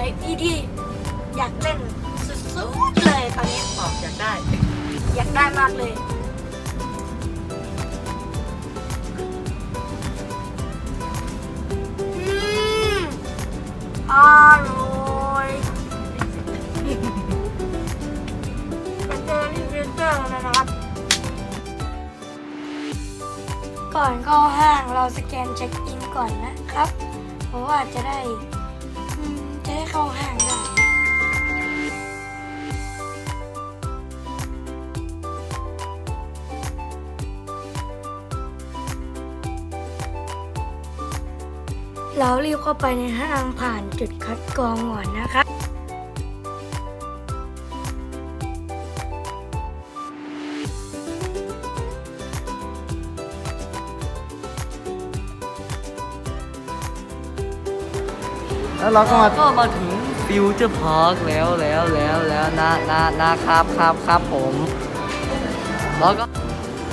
อสเก็ตบอร์ดให้พี่ที่อยากเล่นสุดๆเลยตอนนี้ออกอยากได้ อยากได้มากเลยอร่อยเป็นเจอที่ฟิลเตอร์แล้วนะครับ ก่อนเข้าห้างเราสแกนเช็คอินก่อนนะครับ เพราะว่าจะได้ เข้าห้างได้เรารีบเข้าไปในห้างผ่านจุดคัดกรองก่อนนะครับ แล้วเราก็มาก็มาถึงฟิวเจอร์พาร์คแล้วแล้วแล้วแล้วนะนะนะครับครับครับผมแล้วก็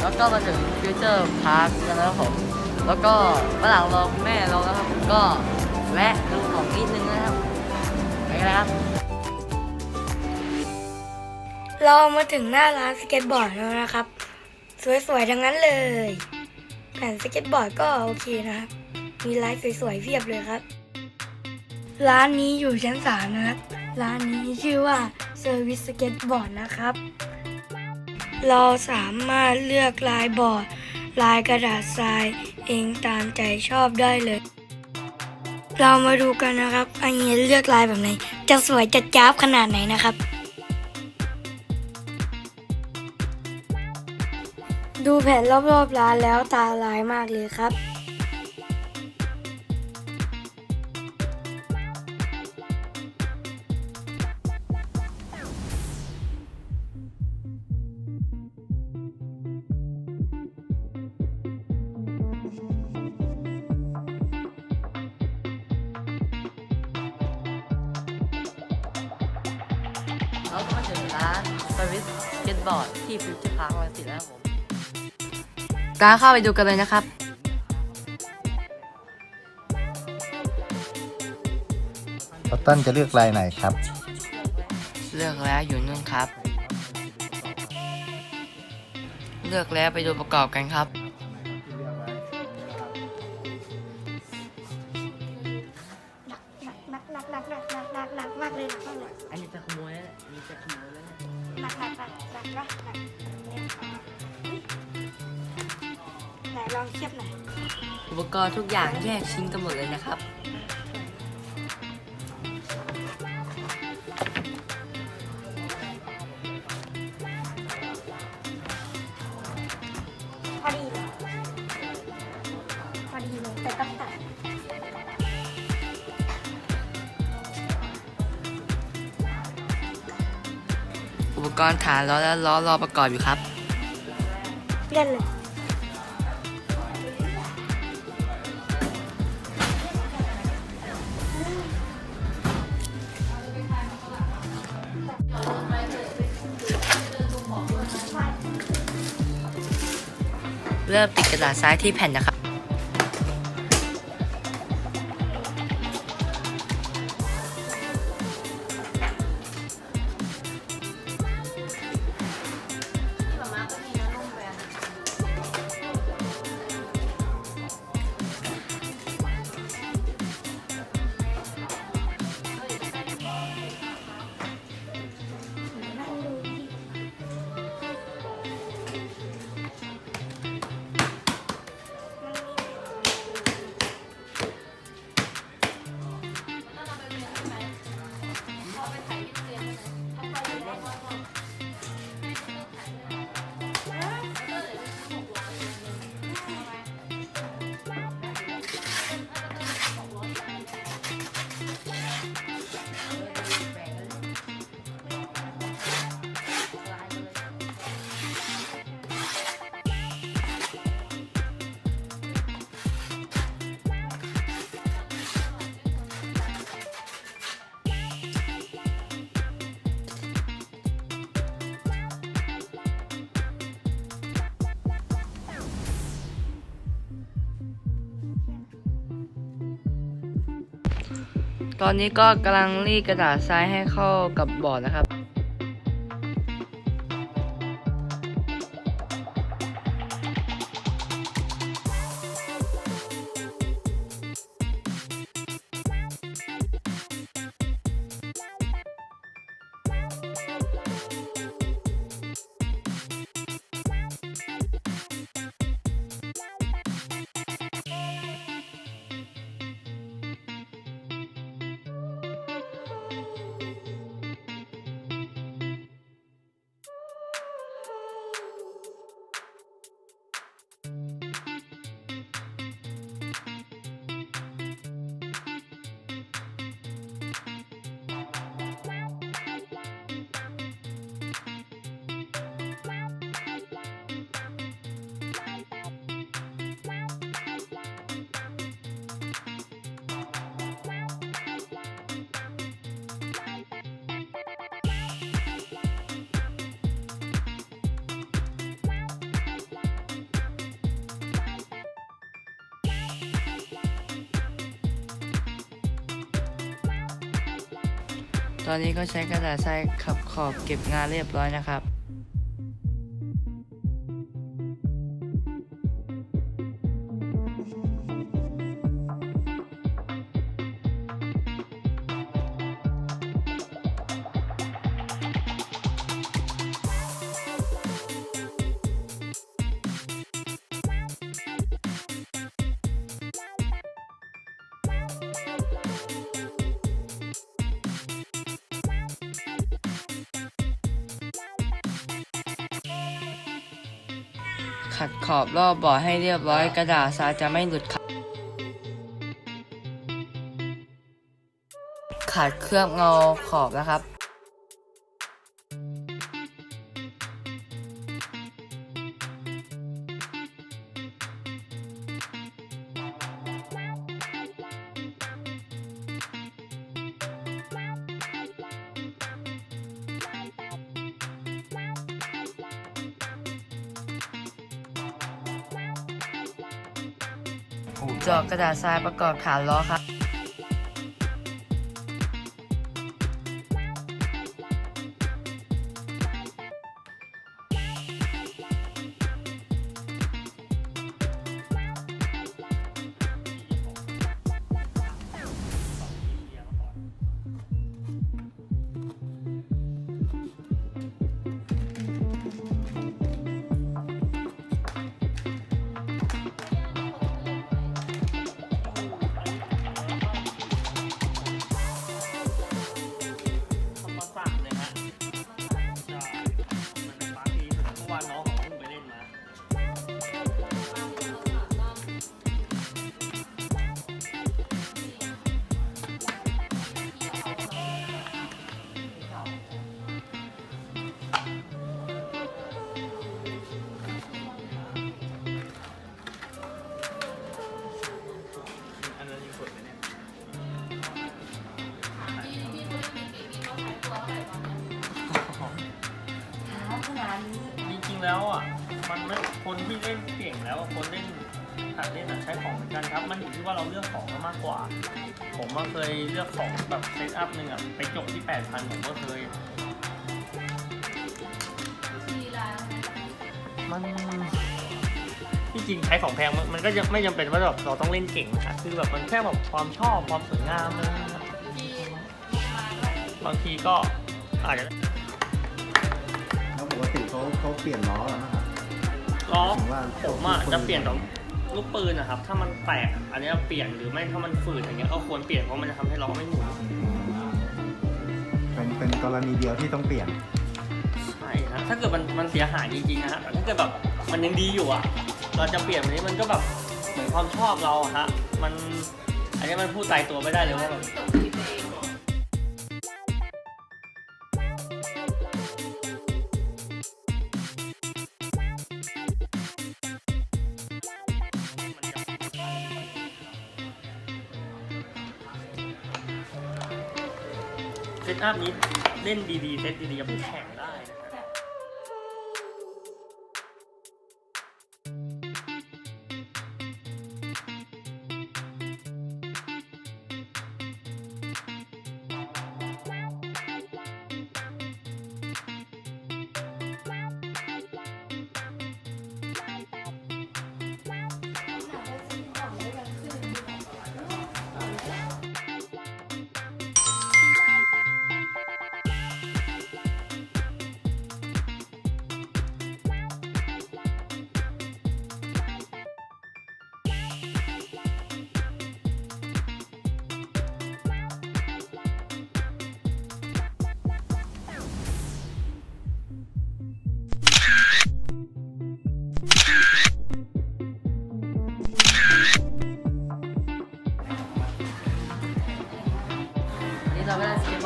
แล้วก็มาถึงฟิวเจอร์พาร์คแล้วนะครับผมแล้วก็ฝรั่งเราแม่เรานะครับผมก็แวะดูของนิดนึงนะครับไปกันนะครับเรามาถึงหน้าร้านสเก็ตบอร์ดแล้วนะครับ สวยๆทั้งนั้นเลยแผ่นสเก็ตบอร์ดก็โอเคนะครับ มีลายสวยๆเพียบเลยครับ ร้านนี้อยู่ชั้นสามนะครับ ร้านนี้ชื่อว่าเซอร์วิสสเก็ตบอร์ดนะครับ เราสามารถเลือกลายบอร์ด ลายกระดาษทรายเองตามใจชอบได้เลย เรามาดูกันนะครับอันนี้เลือกลายแบบไหน จะสวยจะจ้าบขนาดไหนนะครับ ดูแผนรอบๆร้านแล้วตาลายมากเลยครับ บอร์ดที่ฟิวเจอร์พาร์ครังสิตแล้วครับผมการเข้าไปดูกันเลยนะครับ คอตตันจะเลือกลายไหนครับ เลือกแล้วอยู่นู่นครับ เลือกแล้วไปดูประกอบกันครับ ลองเทียบหน่อย อุปกรณ์ทุกอย่างแยกชิ้นกันหมดเลยนะครับ พอดีเลยพอดีเลยแต่ต้องตัดอุปกรณ์ฐานล้อและล้อรอประกอบอยู่ครับ เล่นเลย เลือกติดกระดาษซ้ายที่แผ่นนะครับ 他也来帮忙。 ตอนนี้ก็กำลังรีดกระดาษทรายให้เข้ากับบอร์ดนะครับ ตอนนี้ก็ใช้กระดาษทรายขับขอบเก็บงานเรียบร้อยนะครับ ขัดขอบรอบบ่อให้เรียบร้อยกระดาษทรายจะไม่หลุดขัดขัดเคลือบเงาขอบนะครับ เจาะกระดาษทรายประกอบฐานล้อครับ จริงๆแล้วอะมันไม่คนที่เล่นเก่งแล้วอะคนเล่นหัดเล่นอะใช้ของเหมือนกันครับ มันอยู่ที่ว่าเราเลือกของก็มากกว่า ผมมาเคยเลือกของแบบเซตอัพหนึ่งอะไปจบที่แปดพันผมก็เคยมันที่จริงใช้ของแพงมันมันก็ยังไม่จำเป็นว่าแบบเราต้องเล่นเก่งนะครับคือแบบมันแค่แบบความชอบความสวยงามอะไรอย่างเงี้ยครับบางทีก็อาจจะแล้วป กติเขาเขาเปลี่ยนล้อแล้วนะครับ ล้อถึงว่าผมอะจะเปลี่ยนแบบลูกปืนนะครับ ถ้ามันแตกอันเนี้ยเปลี่ยนหรือไม่ถ้ามันฝืดอย่างเงี้ยก็ควรเปลี่ยนเพราะมันจะทำให้ล้อไม่หมุนเป็นเป็นกรณีเดียวที่ต้องเปลี่ยน ใช่ฮะถ้าเกิดมันมันเสียหายจริงๆนะฮะแต่ถ้าเกิดแบบมันยังดีอยู่อะ เราจะเปลี่ยนแบบนี้มันก็แบบเหมือนความชอบเราอะฮะมันอันนี้มันพูดตายตัวไม่ได้เลยว่าแบบ เซตอัพนี้เล่นดีๆ เซตดีๆจะไปแข่ง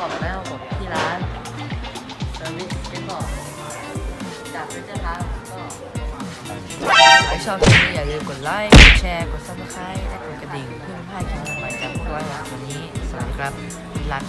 ก็ได้สเก็ตบอร์ดมาแล้วผมที่ร้านเซอร์วิสเก็ตบอร์ดจากฟิวเจ้าคก็ใครชอบคลิปนี้อย่าลืมกดไลค์ กดแชร์ กดซับสไครต์และกดกระดิ่งเพื่อไม่พลาดคลิปใหม่จากพวกเราในวันนี้สวัสดีครับรัก